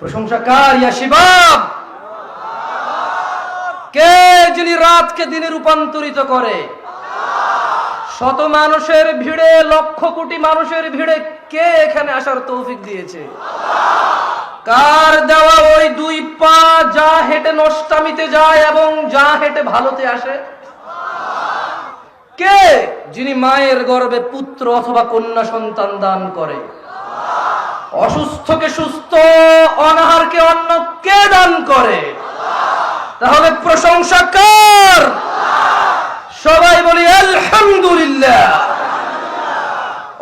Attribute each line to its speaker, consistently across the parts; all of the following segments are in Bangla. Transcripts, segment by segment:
Speaker 1: প্রশংসা কার ইয়া শিবাব! কে যিনি রাতকে দিনে রূপান্তরিত করে? শত মানুষের ভিড়ে, লক্ষ কোটি মানুষের ভিড়ে কে এখানে আসার তৌফিক দিয়েছে? কার দেওয়া ওই দুই পা যা হেঁটে নষ্টামিতে যায় এবং যা হেঁটে ভালোতে আসে? কে যিনি মায়ের গর্ভে পুত্র অথবা কন্যা সন্তান দান করে? অসুস্থকে সুস্থ, অনাহারকে অন্ন কে দান করে? তাহলে প্রশংসা কার? সবাই বলি, আলহামদুলিল্লাহ।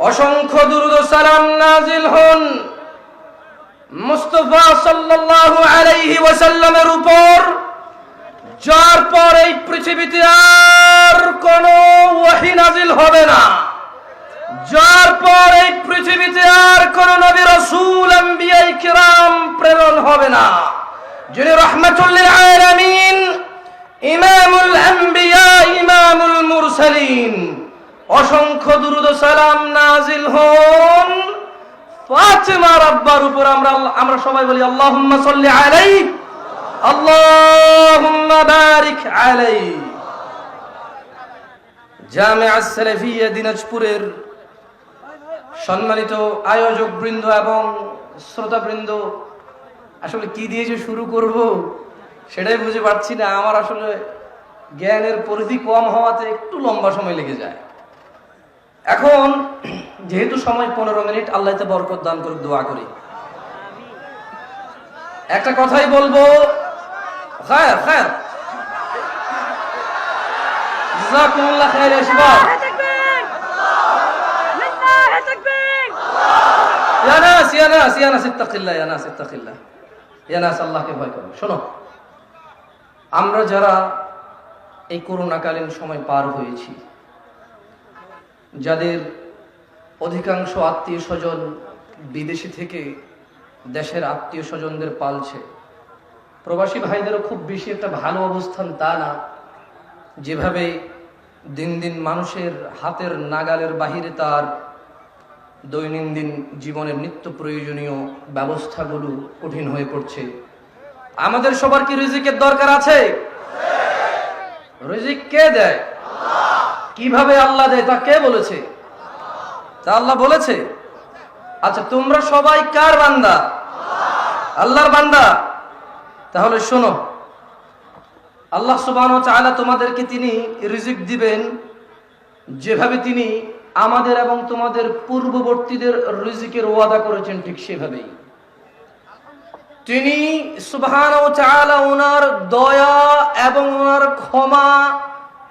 Speaker 1: অসংখ্য দুরুদ সালাম নাজিল হন মুস্তফা সাল্লাল্লাহু আলাইহি ওয়াসাল্লামের উপর, যার পর এই পৃথিবীতে আর কোন ওয়াহি নাজিল হবে না। যার পর পৃথিবীতে আর কোন নবী রাসূল কিরাম প্রেরণ হবে না। যিনি রহমাতুল্লিল আলামিন, ইমামুল আম্বিয়া, ইমামুল মুরসালিন। অসংখ্য দুরুদ সালাম নাজিল হন। ফাতেমা রাব্বার উপর আমরা আমরা সবাই বলি, আল্লাহুম্মা সাল্লি আলাইহি, আল্লাহুম্মা বারিক আলাইহি। জামিআ সালাফিয়া দিনাজপুরের সম্মানিত আয়োজক বৃন্দ এবং শ্রোতা বৃন্দ আসলে কি দিয়ে যে শুরু করব সেটাই বুঝে পারছি না। আমার আসলে জ্ঞানের পরিধি কম হওয়াতে একটু লম্বা সময় লেগে যায়। এখন, যেহেতু সময় পনেরো মিনিট আল্লাহতে বরকত দান করে দোয়া করি। একটা কথাই বলব জাযাকুমুল্লাহ খায়ের। ইসবাব আমরা যারা এই করোনাকালীন সময় পার হয়েছি, যাদের অধিকাংশ আত্মীয় স্বজন বিদেশি থেকে দেশের আত্মীয় স্বজনদের পালছে, প্রবাসী ভাইদেরও খুব বেশি একটা ভালো অবস্থান তা না। যেভাবে দিন দিন মানুষের হাতের নাগালের বাহিরে তার দৈনন্দিন জীবনের নিত্য প্রয়োজনীয় ব্যবস্থাগুলো কঠিন হয়ে পড়ছে। আমাদের সবার কি রিজিকের দরকার আছে? রিজিক কে দেয়? কীভাবে আল্লাহ দেয় তা কে বলেছে? তা আল্লাহ বলেছে। আচ্ছা তোমরা সবাই কার বান্দা? আল্লাহর বান্দা। তাহলে শোনো, আল্লাহ সুবহানাহু ওয়া তাআলা তোমাদেরকে তিনি রিজিক দিবেন যেভাবে তিনি আমাদের এবং তোমাদের পূর্ববর্তীদের রিজিকের ওয়াদা করেছেন ঠিক সেভাবেই। তিনি তাআলা ওনার দয়া এবং ওনার ক্ষমা,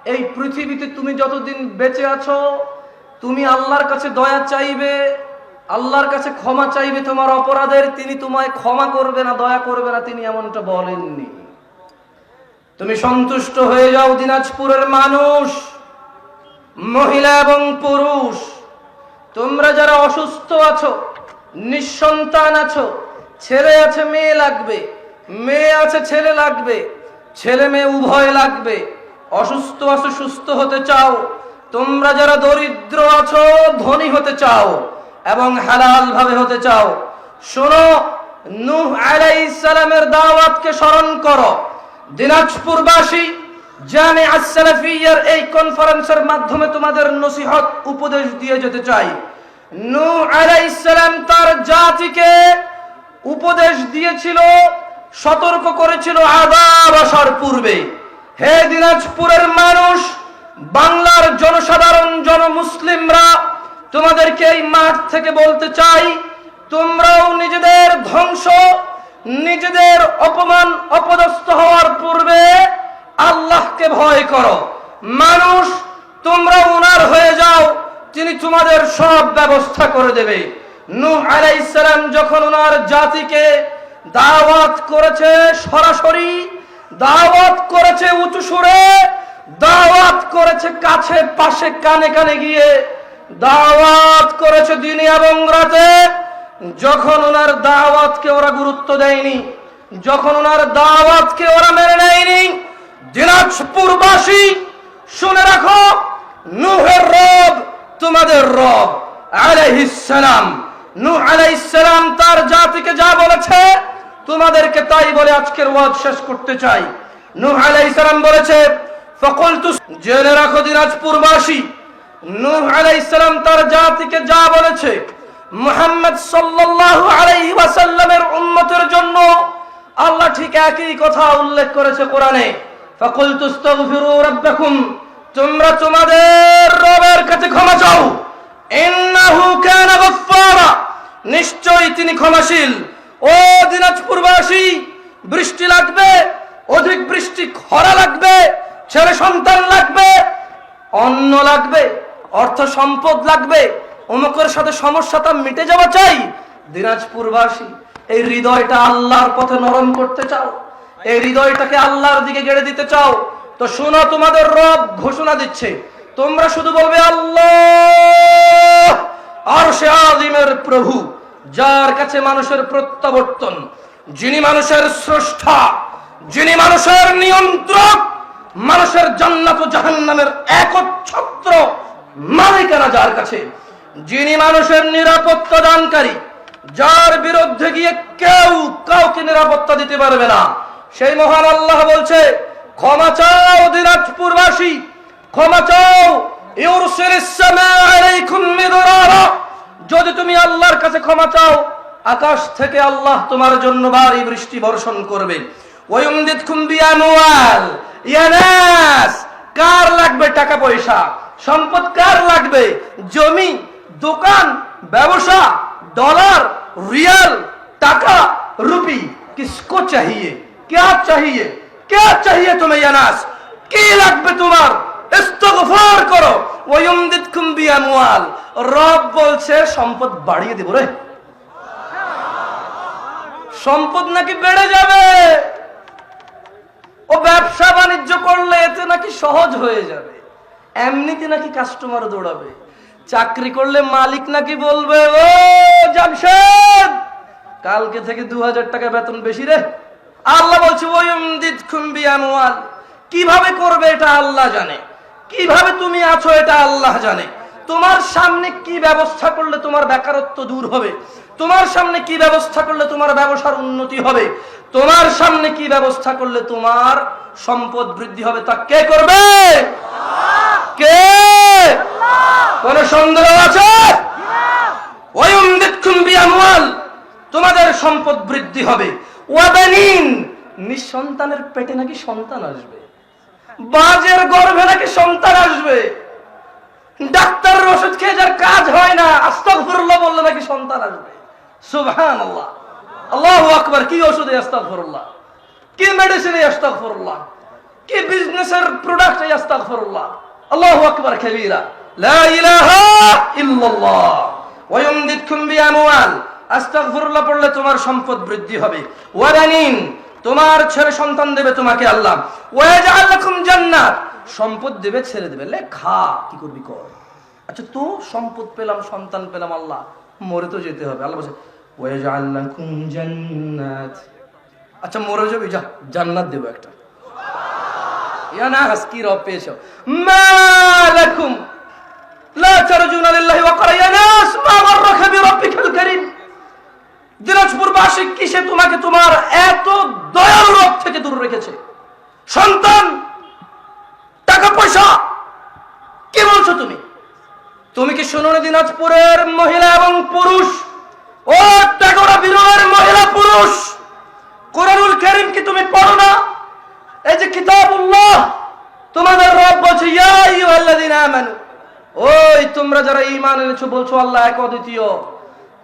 Speaker 1: এই পৃথিবীতে তুমি যতদিন বেঁচে আছো, তুমি আল্লাহর কাছে দয়া চাইবে, আল্লাহর কাছে ক্ষমা চাইবে তোমার অপরাধের, তিনি তোমায় ক্ষমা করবে না, দয়া করবে না, তিনি এমনটা বলেননি। তুমি সন্তুষ্ট হয়ে যাও, দিনাজপুরের মানুষ। মহিলা এবং পুরুষ, তোমরা যারা অসুস্থ আছো, নিঃসন্তান আছো, ছেলে আছে, মেয়ে লাগবে, মেয়ে আছে, ছেলে লাগবে, ছেলে মেয়ে উভয় লাগবে, অসুস্থ আছো, সুস্থ হতে চাও, তোমরা যারা দরিদ্র আছো, ধনী হতে চাও এবং হালাল ভাবে হতে চাও, শোনো, নূহ আলাইহিস সালামের দাওয়াতকে স্মরণ করো। দিনাজপুরবাসী জামে আসসালাফিয়ার এই কনফারেন্সের মাধ্যমে তোমাদের নসিহত উপদেশ দিয়ে যেতে চাই। নু আলাইহিস সালাম তার জাতিকে উপদেশ দিয়েছিল, সতর্ক করেছিল আদাব আসার পূর্বে। হে দিনাজপুরের মানুষ, বাংলার জনসাধারণ, জনমুসলিমরা, তোমাদেরকে এই মাঠ থেকে বলতে চাই, তোমরাও নিজেদের ধ্বংস, নিজেদের অপমান, অপদস্থ হওয়ার পূর্বে আল্লাহকে ভয় করো। মানুষ, তোমরা উনার হয়ে যাও, তিনি তোমাদের সব ব্যবস্থা করে দেবে। নূহ আলাইহিস যখন ওনার জাতিকে দাওয়াত করেছে সরাসরি, দাওয়াত করেছে উঁচু সুরে, দাওয়াত করেছে কাছে পাশে কানে কানে গিয়ে, দাওয়াত করেছে দিনে এবং রাতে, যখন ওনার দাওয়াতকে ওরা গুরুত্ব দেয়নি, যখন ওনার দাওয়াতকে ওরা মেনে নেয়নি দিনাজপুরবাসী শুনে রাখো, নুহের রব তোমাদের রব। আলাইহিস সালাম। নূহ আলাইহিস সালাম তার জাতিকে যা বলেছে, তোমাদেরকে তাই বলে আজকের ওয়াজ শেষ করতে চাই। নূহ আলাইহিস সালাম বলেছে, ফকুলতু জেনে রাখো দিনাজপুরবাসী নূহ আলাইহিস সালাম তার জাতিকে যা বলেছে, মুহাম্মদ সাল্লাল্লাহু আলাইহি ওয়াসাল্লামের উম্মতের জন্য আল্লাহ ঠিক একই কথা উল্লেখ করেছে কোরআনে। ফাকুলতু আস্তাগফিরু রাব্বাকুম। তোমরা তোমাদের রবের কাছে ক্ষমা চাও। ইন্নাহু কানা গফফারা। নিশ্চয়ই তিনি ক্ষমাশীল। ও দিনাজপুরবাসী, বৃষ্টি লাগবে, অধিক বৃষ্টি খরা লাগবে, ছেলে সন্তান লাগবে, অন্ন লাগবে, অর্থ সম্পদ লাগবে, অমুকের সাথে সমস্যাটা মিটে যাওয়া চাই। দিনাজপুরবাসী, এই হৃদয়টা আল্লাহর পথে নরম করতে চাও। এই হৃদয়টাকে আল্লাহর দিকে গেড়ে দিতে চাও, তো শোনো, তোমাদের রব ঘোষণা দিচ্ছে, তোমরা শুধু বলবে, আল্লাহ! আর প্রভু, যার কাছে মানুষের প্রত্যাবর্তন, যিনি মানুষের স্রষ্টা, যিনি মানুষের নিয়ন্ত্রক, মানুষের জান্নাত ও জাহান্নামের একচ্ছত্র মালিকানা যার কাছে, যিনি মানুষের নিরাপত্তা দানকারী, যার বিরুদ্ধে গিয়ে কেউ কাউকে নিরাপত্তা দিতে পারবে না। সেই মহান আল্লাহ বলছে, ক্ষমা চাও দিনাজপুরবাসী, ক্ষমা চাও যদি তুমি আল্লাহর কাছে ক্ষমা চাও, আকাশ থেকে আল্লাহ তোমার জন্য ভারী বৃষ্টি বর্ষণ করবে। কার লাগবে টাকা পয়সা? সম্পদ কার লাগবে? জমি, দোকান, ব্যবসা, ডলার, রিয়াল, টাকা, রুপি, কিসকো চাহিয়ে। क्या चाहिए क्या चाहिए तुम्हें ইয়ানাস কি লাগবে তোমার ইস্তিগফার করো ওয়ায়ুমদিদকুম বিআমওয়াল রব বলছে সম্পদ বাড়িয়ে দেব রে সম্পদ নাকি বেড়ে যাবে ও ব্যবসা বাণিজ্য করলে এতে নাকি সহজ হয়ে যাবে এমনিতে নাকি কাস্টমার দৌড়াবে চাকরি করলে মালিক নাকি বলবে ও জামশেদ কালকে থেকে দু হাজার টাকা বেতন বেশি রে আল্লাহ বলছে ওয়ুমদিদ খুম্বি কীভাবে করবে এটা আল্লাহ জানে। কীভাবে তুমি আছো এটা আল্লাহ জানে। তোমার সামনে কি ব্যবস্থা করলে তোমার বেকারত্ব দূর হবে? তোমার সামনে কি ব্যবস্থা করলে তোমার ব্যবসার উন্নতি হবে? তোমার সামনে কি ব্যবস্থা করলে তোমার সম্পদ বৃদ্ধি হবে? তা কে করবে? কে? কোন সন্দেহ আছে? তোমাদের সম্পদ বৃদ্ধি হবে। ওয়াবানিন নিঃসন্তানের পেটে নাকি সন্তান আসবে? বাজের গর্ভে নাকি সন্তান আসবে? ডাক্তারের ওষুধ খেয়ে যার কাজ হয় না, আস্তাগফিরুল্লাহ বললে নাকি সন্তান আসবে? সুবহানাল্লাহ। আল্লাহ আকবার, কি ওষুধে আস্তাগফিরুল্লাহ? কি মেডিসিনে আস্তাগফিরুল্লাহ? কি বিজনেসের প্রোডাক্ট আস্তাগফিরুল্লাহ? আল্লাহু আকবার, কাবীরা। লা ইলাহা ইল্লাল্লাহ। ওয়ায়ুমদিদকুম বিআমওয়াল। আস্তাগফিরুল্লাহ পড়লে তোমার সম্পদ বৃদ্ধি হবে। ওয়ারানিন তোমার ছেলে সন্তান দেবে তোমাকে আল্লাহ। ওয়াজাআল লাকুম জান্নাত, সম্পদ দেবে ছেড়ে দেবে। লে, খা, কি করবি কর। আচ্ছা তো সম্পদ পেলাম, সন্তান পেলাম আল্লাহ, মরে তো যেতে হবে। আল্লাহ বলছে, ওয়াজাআল লাকুম জান্নাত। আচ্ছা মরে যাবি, যা, জান্নাত দেব একটা। ইয়া না, হাসকি রব পেশ মালাকুম লা তারজুনা লিল্লাহি ওয়া করা ইয়া নাস মা গাররাকা বিরাব্বিকাল কারীম। দিনাজপুরবাসী কিসে তোমাকে তোমার এত দয়াল রব থেকে দূর রেখেছে? সন্তান, টাকা পয়সা, কি বলছো তুমি? তুমি কি শুনো দিনাজপুরের মহিলা এবং পুরুষ? ও বীরের মহিলা পুরুষ, কোরআনুল কারীম কি তুমি পড়ো না? এই যে কিতাবুল্লাহ, তোমাদের রব বলছে, ইয়া আইয়ুহাল্লাযীনা আমানু। ওই তোমরা যারা ঈমান এনেছো বলছো, আল্লাহ এক অদ্বিতীয়।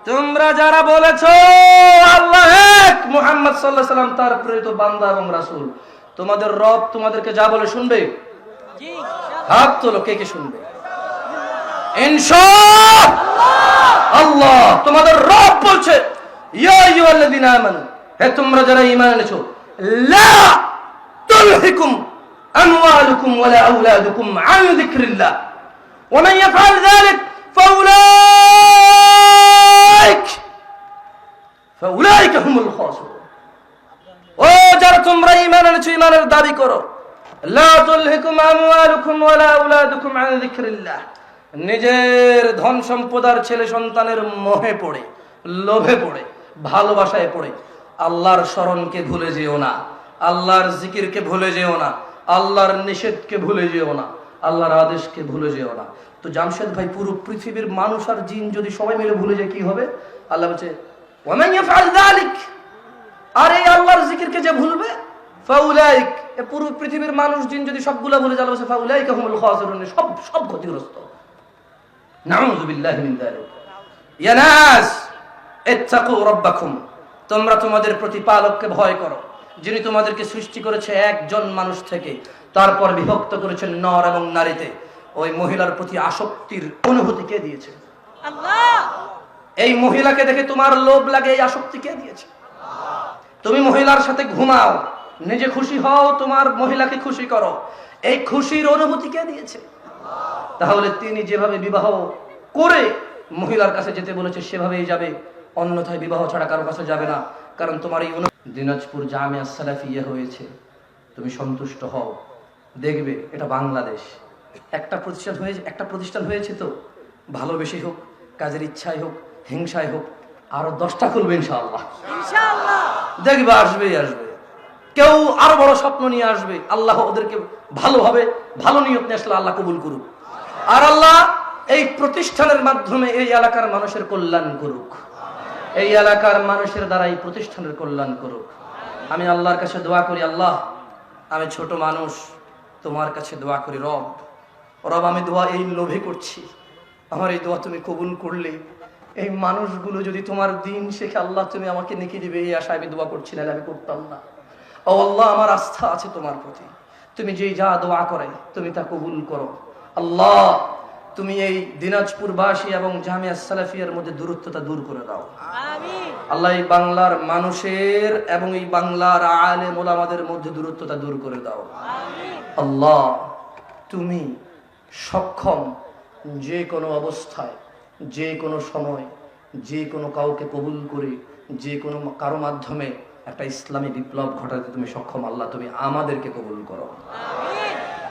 Speaker 1: তোমরা যারা বলেছ আল্লাহ এক মোহাম্মদ সাল্লাহ সাল্লাম তার প্রেরিত বান্দা এবং রাসুল তোমাদের রব তোমাদেরকে যা বলে শুনবে? হাত তোলো কে কে শুনবে? আল্লাহ তোমাদের রব বলছে হে তোমরা যারা ইমান এনেছো লা তুলহিকুম আমওয়ালুকুম ওয়ালা আওলাদুকুম আন যিকরিল্লাহ। ওয়া মান ইয়াফআল যালিক হুমুল খাসিরুন ও যারা তোমরা ঈমান ঈমানের দাবি করো। লা তুলহিকুম আমওয়ালুকুম ওয়ালা আওলাদুকুম আন যিকরিল্লাহ। নিজের ধন সম্পদার ছেলে সন্তানের মোহে পড়ে, লোভে পড়ে, ভালোবাসায় পড়ে। আল্লাহর শরণকে ভুলে যেও না। আল্লাহর জিকিরকে ভুলে যেও না। আল্লাহর নিষেধকে ভুলে যেও না। আল্লাহর আদেশকে ভুলে যেও না। তো জামশেদ ভাই, পুরো পৃথিবীর মানুষ আর জিন যদি সবাই মিলে ভুলে যায়, কি হবে? আল্লাহ বলছে আর এই আল্লাহর জিকিরকে যে তোমরা তোমাদের প্রতিপালককে ভয় করো। যিনি তোমাদেরকে সৃষ্টি করেছে একজন মানুষ থেকে, তারপর বিভক্ত করেছেন নর এবং নারীতে। ওই মহিলার প্রতি আসক্তির অনুভূতি কে দিয়েছে? এই মহিলাকে দেখে তোমার লোভ লাগে এই আসক্তি কে দিয়েছে? তুমি মহিলার সাথে ঘুমাও নিজে খুশি হও তোমার মহিলাকে খুশি করো। এই খুশির অনুভূতি কে দিয়েছে? তাহলে তিনি যেভাবে বিবাহ করে মহিলার কাছে যেতে বলেছে সেভাবেই যাবে। অন্যথায় বিবাহ ছাড়া কারও কাছে যাবে না। কারণ তোমার এই দিনাজপুর জামিয়া সালাফিয়া হয়েছে। তুমি সন্তুষ্ট হও। দেখবে এটা বাংলাদেশ। একটা প্রতিষ্ঠান হয়েছে একটা প্রতিষ্ঠান হয়েছে তো। ভালোবেসে হোক কাজের ইচ্ছাই হোক হিংসায় হোক আরও দশটা খুলবে ইনশাআল্লাহ।
Speaker 2: ইনশাআল্লাহ।
Speaker 1: দেখবে আসবেই আসবে। কেউ আরও বড় স্বপ্ন নিয়ে আসবে। আল্লাহ ওদেরকে ভালোভাবে ভালো নিয়ত নিয়ে আসলে আল্লাহ কবুল করুক। আর আল্লাহ এই প্রতিষ্ঠানের মাধ্যমে এই এলাকার মানুষের কল্যাণ করুক। এই এলাকার মানুষের দ্বারা এই প্রতিষ্ঠানের কল্যাণ করুক। আমি আল্লাহর কাছে দোয়া করি আল্লাহ আমি ছোট মানুষ তোমার কাছে দোয়া করি রব। রব আমি দোয়া এই লোভে করছি। আমার এই দোয়া তুমি কবুল করলে। এই মানুষগুলো যদি তোমার দিন শেখে আল্লাহ তুমি আমাকে নেকি দিবে এই আশা আমি দোয়া করছি না আমি করতাম না। ও আল্লাহ আমার আস্থা আছে তোমার প্রতি। তুমি যেই যা দোয়া করে তুমি তা কবুল করো। আল্লাহ তুমি এই দিনাজপুরবাসী এবং জামিয়া সালাফিয়ার মধ্যে দূরত্বটা দূর করে দাও। আল্লাহ এই বাংলার মানুষের এবং এই বাংলার আলেম ওলামাদের মধ্যে দূরত্বতা দূর করে দাও। আল্লাহ তুমি সক্ষম যে কোনো অবস্থায় যে কোনো সময় যে কোনো কাউকে কবুল করে যে কোনো কারও মাধ্যমে একটা ইসলামী বিপ্লব ঘটাতে তুমি সক্ষম আল্লাহ তুমি আমাদেরকে কবুল করো।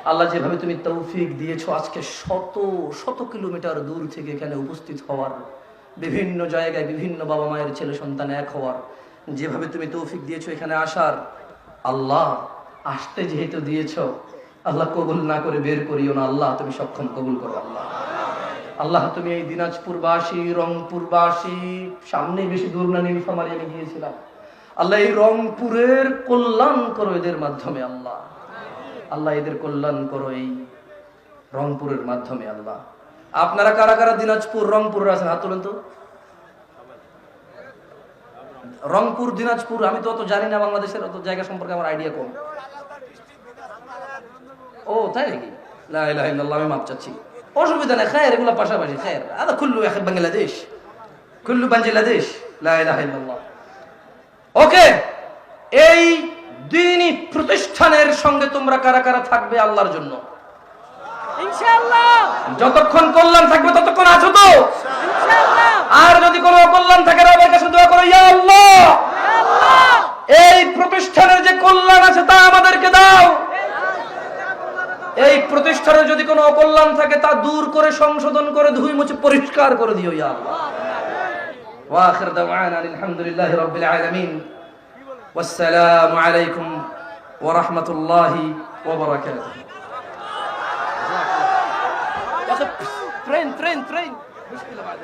Speaker 1: আল্লাহ যেভাবে তুমি তৌফিক দিয়েছ আজকে শত শত কিলোমিটার দূর থেকে এখানে উপস্থিত হওয়ার বিভিন্ন জায়গায় বিভিন্ন বাবা মায়ের ছেলে সন্তান এক হওয়ার যেভাবে তুমি তৌফিক দিয়েছ এখানে আসার আল্লাহ আসতে যেহেতু দিয়েছ আল্লাহ কবুল না করে বের করিও না। আল্লাহ, তুমি সক্ষম কবুল করো আল্লাহ। আল্লাহ, তুমি এই দিনাজপুরবাসী, রংপুরবাসী সামনে বেশি দূর না নীলফামারি আমি গিয়েছিলাম। আল্লাহ, এই রংপুরের কল্যাণ করো এদের মাধ্যমে আল্লাহ। আল্লাহ, এদের কল্যাণ করো এই রংপুরের মাধ্যমে আল্লাহ। আপনারা কারা কারা দিনাজপুর রংপুর আছেন? হাত তোলেন তো। রংপুর, দিনাজপুর, আমি তো অত জানি না, বাংলাদেশের অত জায়গা সম্পর্কে আমার আইডিয়া কম। ও তাই নাকি? লা ইলাহা ইল্লাল্লাহ আমি মাপ চাচ্ছি। অসুবিধা নেই খায়ের এগুলো পাশাপাশি খায়ের। আদা খুল্লু এক বাংলাদেশ। খুল্লু বাংলাদেশ লা ইলাহা ইল্লাল্লাহ। ওকে এই দিনই প্রতিষ্ঠানের সঙ্গে তোমরা কারা কারা থাকবে আল্লাহর জন্য? যতক্ষণ কল্যাণ থাকবে ততক্ষণ আছো তো? আর যদি কোনো অকল্যাণ থাকে রবের কাছে দোয়া করো ইয়া আল্লাহ!
Speaker 2: আল্লাহ।
Speaker 1: এই প্রতিষ্ঠানের যে কল্যাণ আছে তা আমাদেরকে দাও এই প্রতিষ্ঠানের যদি কোনো অকল্যাণ থাকে তা দূর করে সংশোধন করে ধুই মুছে পরিষ্কার করে দিও ইয়া আল্লাহ واخر دعوانا الحمد لله رب العالمين والسلام عليكم ورحمه الله وبركاته يا اخي ترين ترين ترين مشكله بعد